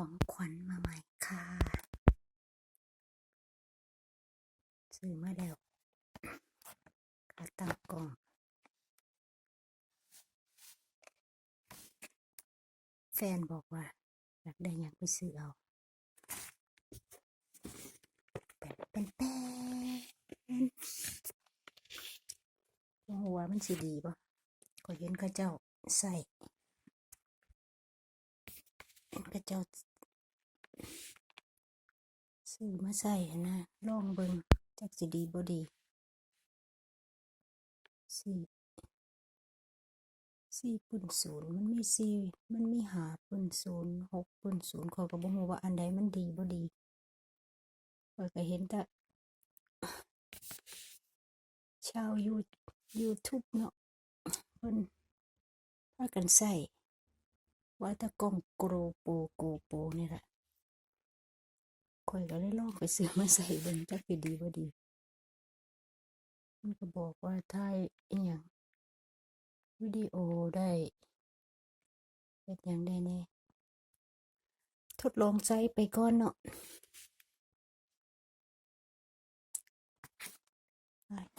ของขวัญมาใหม่ค่ะ ซื้อมาแล้วขาตั้งกล่องแฟนบอกว่าอยากได้อยากไปซื้อเอาแบบเป็นแป้นหัวมันสิดีปะก็เห็นเข้าเจ้าใส่ เห็นเข้าเจ้าซื้อมาใส่นะลองเบิงจักสิดีบ่ดีสี่สี่ปุ่นศูนย์มันมีสี่มันมีหาปุ่นศูนย์หกปุ่นศูนย์ขอยก็บ่ฮู้ว่าอันใดมันดีบ่ดีขอยก็เห็นแต่ชาวยูยูทูบเนาะเพิ่นพากันใส่ ว่าแตะกล้องโกรโปโกโปนี่แหละข่อยก็เลยลองไปซื้อมาใส่เบิ่งจักดีบ่าดี มันก็บอกว่าถ่ายอีหยังวิดีโอได้เฮ็ดหยังได้แน่ทดลองใช้ไปก่อนเนาะ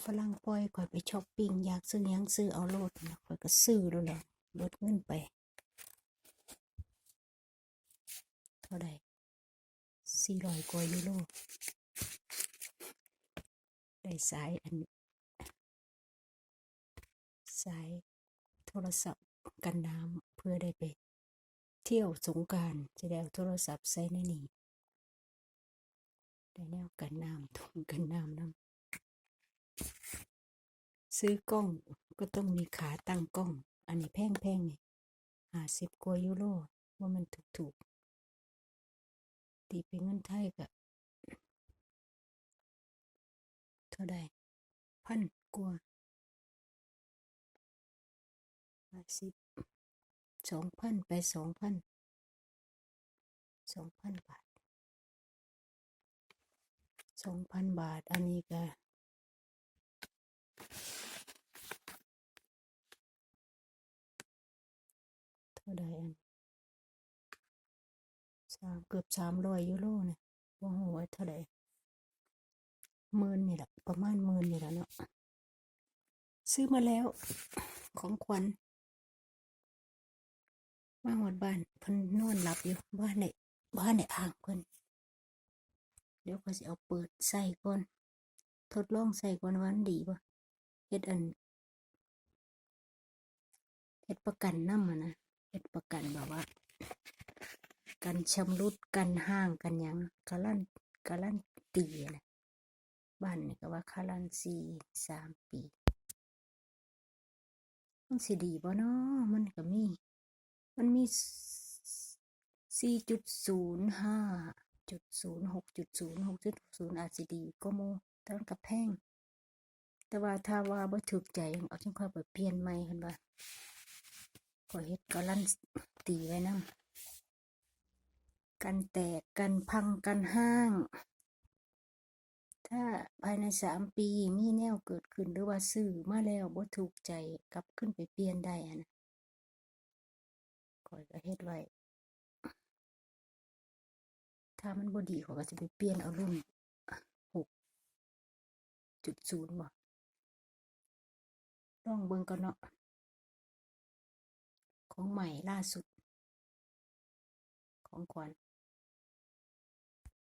ฝรั่งปล่อยข่อยไปช้อปปิ้งอยากซื้อยังซื้อเอาโลดนะข่อยก็ซื้อแล้วแหละลดเงินไป เท่าใดสี่ร้อยกว่ายูโรได้สายอันสายโทรศัพท์กันน้ำเพื่อได้ไปเที่ยวสงการจะได้เอาโทรศัพท์ใส่ในนี้ได้แนวกันน้ำถุงกันน้ำน้ำซื้อกล้องก็ต้องมีขาตั้งกล้อง อันนี้แพงแพงนี่ห้าสิบกว่ายูโรว่ามันถูก ตีเป็นเงินไทยก็เท่าใดพันกว่าห้าสิบสองพันไปสองพันสองพันบาทสองพันบาท อันนี้ก็เท่าใดอัน สามเกือบสามร้อยยูโรเนี่ยว่าหัวเท่าไหร่หมื่นนี่แหละประมาณหมื่นนี่แหละเนาะซื้อมาแล้วของขวัญมาหอดบ้านเพิ่นนอนหลับอยู่บ้านในบ้านในอ่างเพิ่นเดี๋ยวก็สิเอาเปิดใส่ก่อน ทดลองใส่ก่อนวันดีป่ะเฮ็ดอันเฮ็ดประกันน้ำอะนะเฮ็ดประกันแบบว่า กันชำรุดกันห้างกันยังกะลั่นกะลั่นตีนะบ้านนี่ก็ว่าคาลันซีสามปีมันสิดีบ่เนาะมันก็มี มันมีสี่จุดศูนย์ห้าจุดศูนย์หกจุดศูนย์หกจุดศูนย์อาจสิดีก็โมแต่มันกับแพงแต่ว่าถ้าว่าบ่ถูกใจเอาจังค่อยไปเปลี่ยนใหม่เห็นบ่ก็เฮ็ดกะลั่นตีไว้นำ กันแตกกันพังกันห้าง ถ้าภายในสามปีมีแนวเกิดขึ้นหรือว่าซื้อมาแล้วบ่ถูกใจกลับขึ้นไปเปลี่ยนได้อะนะข้อยก็เฮ็ดไว้ถ้ามันบ่ดีขอยก็จะไปเปลี่ยนเอารุ่นหกจุดศูนย์บ่ลองเบิ่งก่อนเนาะของใหม่ล่าสุด ของขวัญ